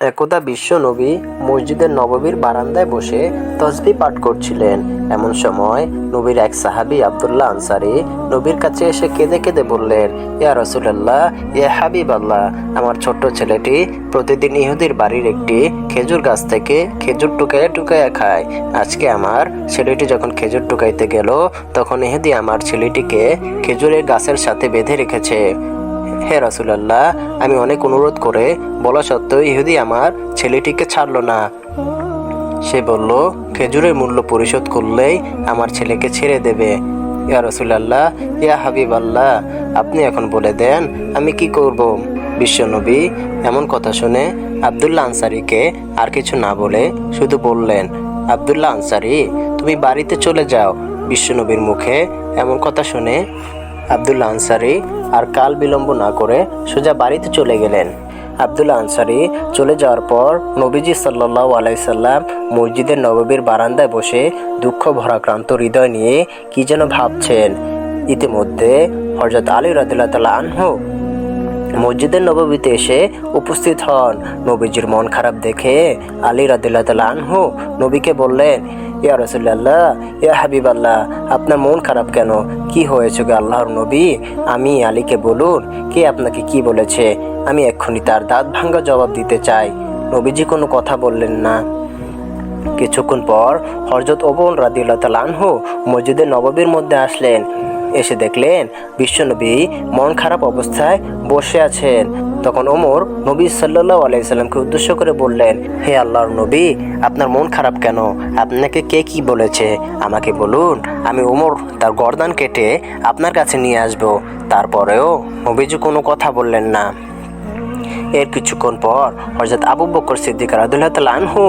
একদা বিশ্ব নবী মসজিদের নববীর বারান্দায় বসে তসবি পাঠ করছিলেন। এমন সময় নবীর এক সাহাবী আব্দুল্লাহ আনসারি নবীর কাছে এসে কেঁদে কেঁদে বললেন, ইয়া রসুলাল্লাহ, ইয়া হাবিব আল্লাহ আমার ছোট্ট ছেলেটি প্রতিদিন ইহুদির বাড়ির একটি খেজুর গাছ থেকে খেজুর টুকাইয়া টুকাইয়া খায়। আজকে আমার ছেলেটি যখন খেজুর টুকাইতে গেল, তখন ইহুদি আমার ছেলেটিকে খেজুরের গাছের সাথে বেঁধে রেখেছে। হে রাসুলাল্লাহ, আমি অনেক অনুরোধ করে, বলা সত্ত্বেও ইহুদি আমার ছেলেটিকে ছাড়লো না। সে বলল, খেজুরের মূল্য পরিশোধ করলেই আমার ছেলেকে ছেড়ে দেবে। ইয়া রসুলাল্লাহ, ইয়া হাবিব আল্লাহ আপনি এখন বলে দেন, আমি কি করব? বিশ্বনবী এমন কথা শুনে আবদুল্লাহ আনসারিকে আর কিছু না বলে শুধু বললেন, আবদুল্লাহ আনসারি, তুমি বাড়িতে চলে যাও। বিশ্বনবীর মুখে এমন কথা শুনে আবদুল্লাহ আনসারি আর কাল বিলম্ব না করে সোজা বাড়িতে চলে গেলেন। আবদুল্লা আনসারি চলে যাওয়ার পর নবীজি সাল্লাহ আলাইসাল্লাম মসজিদের নববীর বারান্দায় বসে দুঃখ ভরাক্রান্ত হৃদয় নিয়ে কি যেন ভাবছেন। ইতিমধ্যে হজরত আলী রাদুল্লাহ তালা আনহু মসজিদের নববীতে এসে উপস্থিত হন। নবীজির মন খারাপ দেখে আলী রাদিল্লাহ তালা আনহু নবীকে বললেন, ইয়া রসুল্লাহ ইয়া হাবিব আল্লাহ আপনার মন খারাপ কেন? কি হয়েছে গো আল্লাহর নবী? আমি আলীকে বলুন, কে আপনাকে কি বলেছে? আমি এক্ষুনি তার দাঁত ভাঙ্গা জবাব দিতে চাই। নবীজি কোনো কথা বললেন না। কিছুক্ষণ পর হরজত ওবন রাদিউল্লাহ তালানহু মসজিদের নববীর মধ্যে আসলেন। এসে দেখলেন বিশ্বনবী মন খারাপ অবস্থায় বসে আছেন। তখন ওমর নবী সাল্লাহ আলাইসাল্লামকে উদ্দেশ্য করে বললেন, হে আল্লাহর নবী, আপনার মন খারাপ কেন? আপনাকে কে কি বলেছে? আমাকে বলুন, আমি ওমর তার গর্দান কেটে আপনার কাছে নিয়ে আসব। তারপরেও নবীজি কোনো কথা বললেন না। এর কিছুক্ষণ পর হজরত আবু বকর সিদ্দিক রাদুল্লাহ তাল আনহু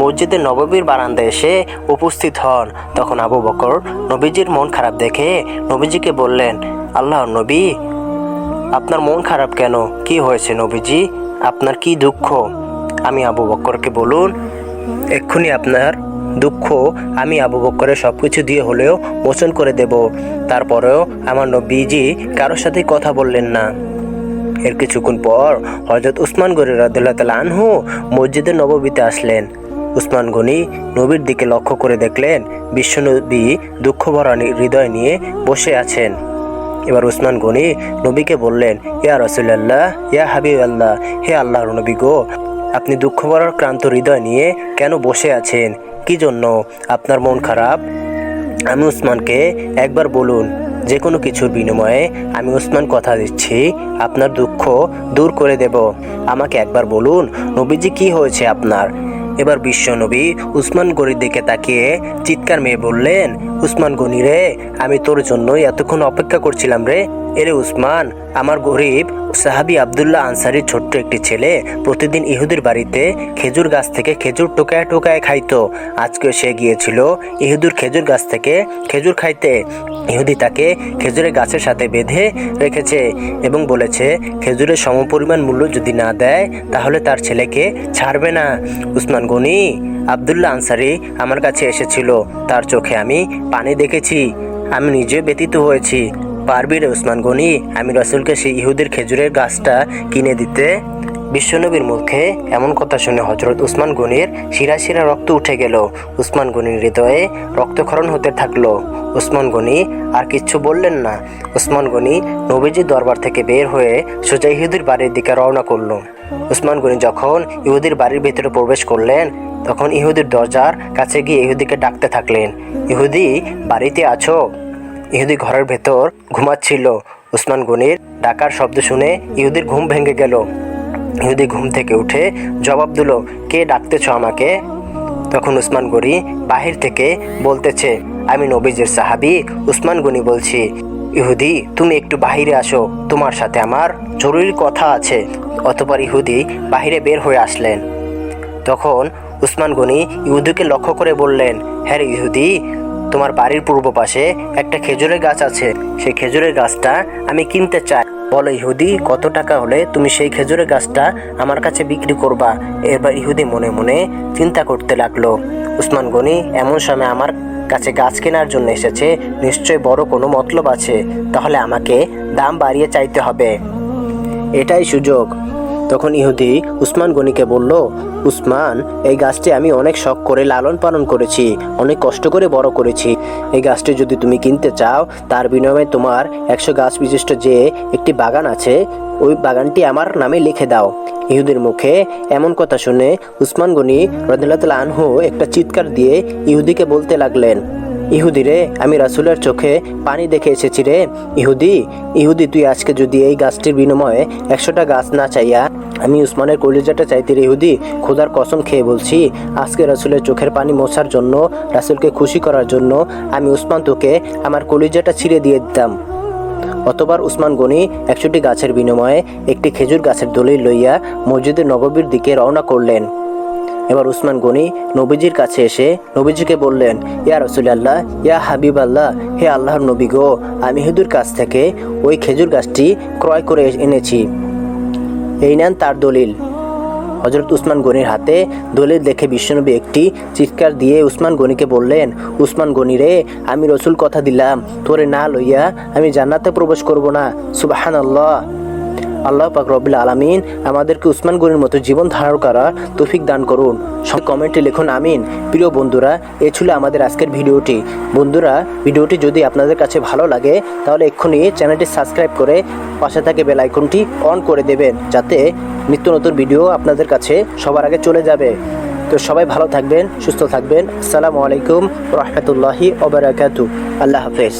মসজিদের নববীর বারান্দায় এসে উপস্থিত হন। তখন আবু বকর নবীজির মন খারাপ দেখে নবীজিকে বললেন আল্লাহ নবী, আপনার মন খারাপ কেন? কি হয়েছে নবীজি? আপনার কি দুঃখ? আমি আবু বক্করকে বলুন, এক্ষুনি আপনার দুঃখ আমি আবু বক্করের সব কিছু দিয়ে হলেও মোচন করে দেব। তারপরেও আমার নবীজি কারোর সাথে কথা বললেন না। এর কিছুক্ষণ পর হজরত উসমান গনি রাদিল্লাহ তালা আনহু মসজিদের নববীতে আসলেন। উসমান গনি নবীর দিকে লক্ষ্য করে দেখলেন বিশ্বনবী দুঃখ ভরা হৃদয় নিয়ে বসে আছেন। এবার উসমান গনি নবীকে বললেন, ইয়া রসুল্লাহ ইয়া হাবিব আল্লাহ হে আল্লাহর নবী গো, আপনি দুঃখ ভরার ক্রান্ত হৃদয় নিয়ে কেন বসে আছেন? কি জন্য? আপনার মন খারাপ? আমি উসমানকে একবার বলুন যে কোনো কিছুর বিনিময়ে আমি ওসমান কথা দিচ্ছি, আপনার দুঃখ দূর করে দেব। আমাকে একবার বলুন, নবীজি কি হয়েছে আপনার? এবার বিশ্বনবী উসমান গনির দিকে তাকিয়ে চিৎকার মেয়ে বললেন, উসমান গনি রে, আমি তোর জন্যই এতক্ষণ অপেক্ষা করছিলাম রে। এরে উসমান, আমার গরিব সাহাবি আবদুল্লাহ আনসারির ছোট্ট একটি ছেলে প্রতিদিন ইহুদির বাড়িতে খেজুর গাছ থেকে খেজুর টোকায় টোকায় খাইতো। আজকে সে গিয়েছিল ইহুদুর খেজুর গাছ থেকে খেজুর খাইতে। ইহুদি তাকে খেজুরের গাছের সাথে বেঁধে রেখেছে এবং বলেছে, খেজুরের সমপরিমাণ মূল্য যদি না দেয়, তাহলে তার ছেলেকে ছাড়বে না। উসমান গনি আবদুল্লাহ আনসারি আমার কাছে এসেছিল। তার চোখে আমি পানি দেখেছি। আমি নিজে ব্যতীত হয়েছি। পারবি রে উসমান গনি আমি রসুলকে সেই ইহুদের খেজুরের গাছটা কিনে দিতে। বিশ্বনবীর মুখে এমন কথা শুনে হজরত উসমান গনির শিরা শিরা রক্ত উঠে গেল। উসমান গনির হৃদয়ে রক্তক্ষরণ হতে থাকল। উসমান গনি আর কিচ্ছু বললেন না। উসমান গনি নবীজির দরবার থেকে বের হয়ে সোজা ইহুদির বাড়ির দিকে রওনা করল। উসমান গনি যখন ইহুদির বাড়ির ভিতরে প্রবেশ করলেন, তখন ইহুদির দরজার কাছে গিয়ে ইহুদিকে ডাকতে থাকলেন। ইহুদি, বাড়িতে আছো? ইহুদি ঘরের ভেতর ঘুমাচ্ছিল। উসমান গনির ডাকার শব্দ শুনে ইহুদির ঘুম ভেঙে গেল। ইহুদি ঘুম থেকে উঠে জবাব দিল, কে ডাকতেছ আমাকে? তখন উসমান গনি বাহির থেকে বলতেছে, আমি নবীজের সাহাবি উসমান গনি বলছি। ইহুদি, তুমি একটু বাহিরে আসো, তোমার সাথে আমার জরুরি কথা আছে। অতপর ইহুদি বাহিরে বের হয়ে আসলেন। তখন উসমান গনি ইহুদিকে লক্ষ্য করে বললেন হ্যাঁ ইহুদি তোমার বাড়ির পূর্ব পাশে একটা খেজুরের গাছ আছে। সেই খেজুরের গাছটা আমি কিনতে চাই। বলো, ইহুদি, কত টাকা হলে তুমি সেই খেজুরের গাছটা আমার কাছে বিক্রি করবা? এবার ইহুদি মনে মনে চিন্তা করতে লাগল। উসমান গনি, এমন সময় আমার কাছে গাছ কেনার জন্য এসেছে। নিশ্চয় বড় কোনো মতলব আছে। তাহলে আমাকে দাম বাড়িয়ে চাইতে হবে। এটাই সুযোগ। তখন ইহুদি উসমান গনিকে বলল, উসমান, এই গাছটি আমি অনেক শখ করে লালন পালন করেছি, অনেক কষ্ট করে বড় করেছি। এই গাছটি যদি তুমি কিনতে চাও, তার বিনিময়ে তোমার একশো গাছ বিশিষ্ট যে একটি বাগান আছে, ওই বাগানটি আমার নামে লিখে দাও। ইহুদের মুখে এমন কথা শুনে উসমান গনি রদিল্লাহ আনহু একটা চিৎকার দিয়ে ইহুদিকে বলতে লাগলেন ইহুদি রে আমি রাসুলের চোখে পানি দেখে এসেছি রে। ইহুদি ইহুদি, তুই আজকে যদি এই গাছটির বিনিময়ে একশোটা গাছ না চাইয়া আমি উসমানের কলিজাটা চাইতে রেহুদি খোদার কসম খেয়ে বলছি, আজকে রাসুলের চোখের পানি মোছার জন্য, রাসুলকে খুশি করার জন্য আমি উসমান তোকে আমার কলিজাটা ছিঁড়ে দিয়ে দিতাম। অতবার উসমান গনি একশোটি গাছের বিনিময়ে একটি খেজুর গাছের দলিল লইয়া মসজিদের নববীর দিকে রওনা করলেন। এবার উসমান গনি নবীজির কাছে এসে নবীজিকে বললেন, ইয়া রসুল আল্লাহ ইয়া হাবিব আল্লাহ হে আল্লাহর নবী গো, আমি হিদুর কাছ থেকে ওই খেজুর গাছটি ক্রয় করে এনেছি। এই নেন তার দলিল। হজরত উসমান গনির হাতে দলিল দেখে বিশ্বনবী একটি চিৎকার দিয়ে উসমান গনিকে বললেন, উসমান গনি রে, আমি রসুল কথা দিলাম। তোরে না লইয়া আমি জান্নাতে প্রবেশ করব না। সুবাহান আল্লাহ আল্লাহ পাক রবিল আলমিন আমাদেরকে উসমান গনির মতো জীবন ধারণ করার তৌফিক দান করুন। সব কমেন্টে লিখুন, আমিন। প্রিয় বন্ধুরা, এ ছিল আমাদের আজকের ভিডিওটি। বন্ধুরা, ভিডিওটি যদি আপনাদের কাছে ভালো লাগে, তাহলে এক্ষুনি চ্যানেলটি সাবস্ক্রাইব করে পাশে থাকে বেল আইকনটি অন করে দেবেন, যাতে নিত্য নতুন ভিডিও আপনাদের কাছে সবার আগে চলে যাবে। তো সবাই ভালো থাকবেন, সুস্থ থাকবেন। আসসালামু আলাইকুম রহমতুল্লাহি ওবরাকাতু আল্লাহ হাফেজ।